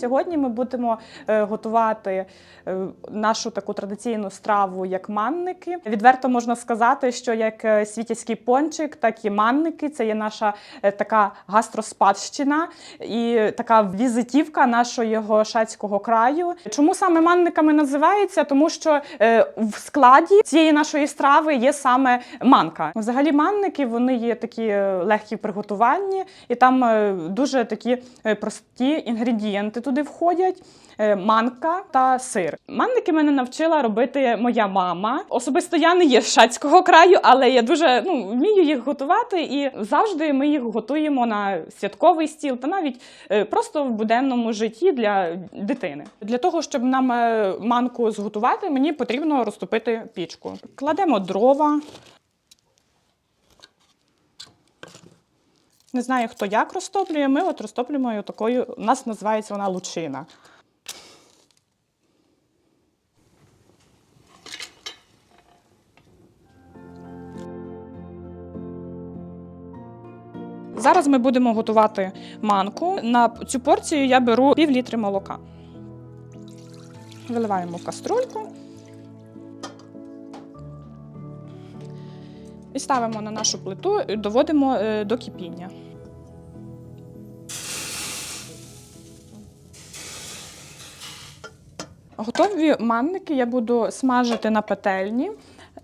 Сьогодні ми будемо е, готувати е, нашу таку традиційну страву, як манники. Відверто можна сказати, що як е, світязький пончик, так і манники це є наша така гастроспадщина і така візитівка нашого шацького краю. Чому саме манниками називається? Тому що в складі цієї нашої страви є саме манка. Взагалі, манники вони є такі легкі в приготуванні, і там дуже такі прості інгредієнти туди входять. е, Манка та сир. Манники мене навчила робити моя мама. Особисто я не є шацького краю, але я дуже ну, вмію їх готувати, і завжди ми їх готуємо на святковий стіл та навіть е, просто в буденному житті для дитини. Для того, щоб нам е, манку зготувати, мені потрібно розтопити пічку. Кладемо дрова. Не знаю, хто як розтоплює. Ми от розтоплюємо її такою. У нас називається вона лучина. Зараз ми будемо готувати манку. На цю порцію я беру пів літри молока. Виливаємо в каструльку. І ставимо на нашу плиту, доводимо е, до кипіння. Готові манники я буду смажити на петельні.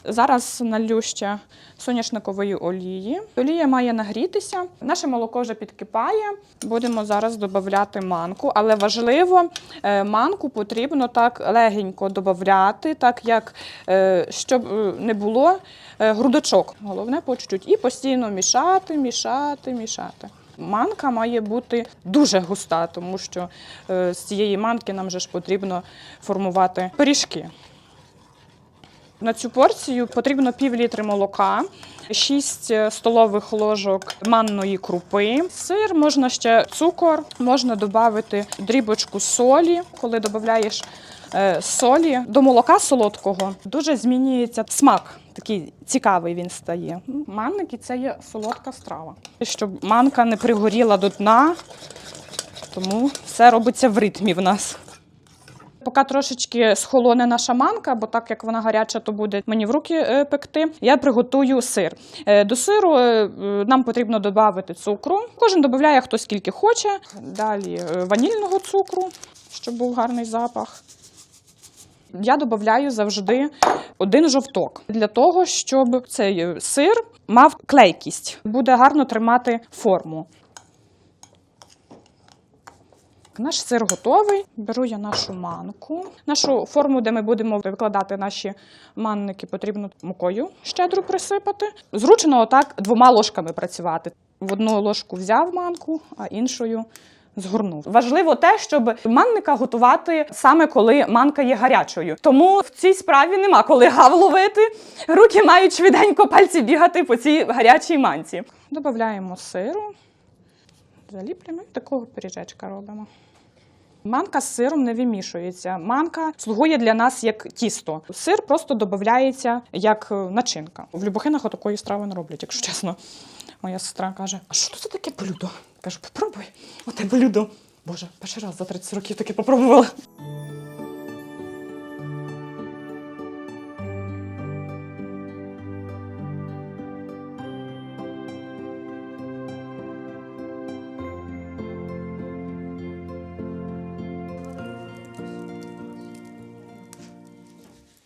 Зараз налью ще соняшникової олії. Олія має нагрітися. Наше молоко вже підкипає. Будемо зараз додати манку, але важливо, е, манку потрібно так легенько додати, так як е, щоб е, не було грудочок. Головне по чуть-чуть. І постійно мішати, мішати, мішати. Манка має бути дуже густа, тому що е, з цієї манки нам же ж потрібно формувати пиріжки. На цю порцію потрібно пів літри молока, 6 столових ложок манної крупи, сир, можна ще цукор, можна додати дрібочку солі. Коли додаєш е, солі до молока солодкого, дуже змінюється смак. Такий цікавий він стає. Ну, Манники це є солодка страва. Щоб манка не пригоріла до дна, тому все робиться в ритмі в нас. Поки трошечки схолоне наша манка, бо так як вона гаряча, то буде мені в руки е, пекти. Я приготую сир. Е, До сиру е, нам потрібно додати цукру. Кожен додає хто скільки хоче. Далі ванільного цукру, щоб був гарний запах. Я додаю завжди один жовток для того, щоб цей сир мав клейкість, буде гарно тримати форму. Наш сир готовий. Беру я нашу манку. Нашу форму, де ми будемо викладати наші манники, потрібно мукою щедро присипати. Зручно отак двома ложками працювати. В одну ложку взяв манку, а іншою згорнув. Важливо те, щоб манника готувати саме коли манка є гарячою. Тому в цій справі нема коли гав ловити. Руки мають швиденько пальці бігати по цій гарячій манці. Додаємо сиру. Заліплюємо і такого пиріжечка робимо. Манка з сиром не вимішується. Манка слугує для нас як тісто. Сир просто додається як е, начинка. В Любохинах отакої страви не роблять, якщо чесно. Моя сестра каже: А що це таке блюдо? Кажу, попробуй, оте блюдо. Боже, перший раз за 30 років таке попробувала.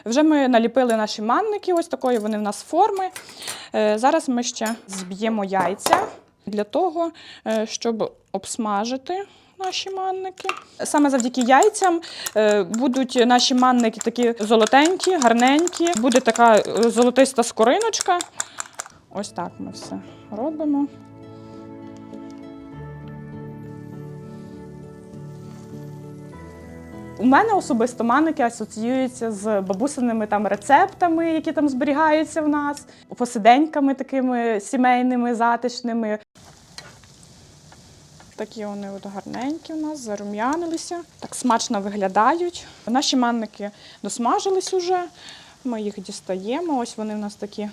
Вже ми наліпили наші манники, ось такої вони в нас форми. Е, Зараз ми ще зб'ємо яйця для того, е, щоб обсмажити наші манники. Саме завдяки яйцям е, будуть наші манники такі золотенькі, гарненькі, буде така золотиста скориночка. Ось так ми все робимо. У мене особисто маники асоціюються з бабусиними там рецептами, які там зберігаються в нас, посиденьками такими сімейними, затишними. Такі вони от гарненькі у нас, зарум'янилися, так смачно виглядають. Наші манники досмажились уже, ми їх дістаємо. Ось вони в нас такі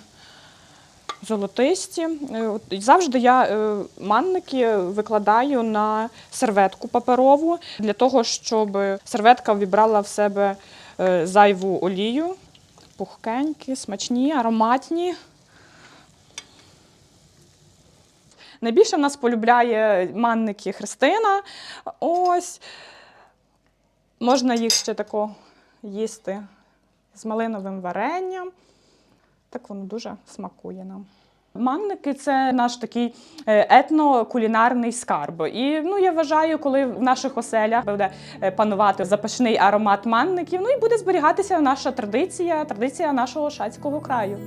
золотисті. Е, Завжди я е, манники викладаю на серветку паперову для того, щоб серветка вібрала в себе е, зайву олію. Пухкенькі, смачні, ароматні. Найбільше в нас полюбляє манники Христина. Ось. Можна їх ще тако їсти з малиновим варенням. Так воно дуже смакує нам. Манники це наш такий е, етнокулінарний скарб. І ну, я вважаю, коли в наших оселях буде е, панувати запашний аромат манників, ну і буде зберігатися наша традиція, традиція нашого шацького краю.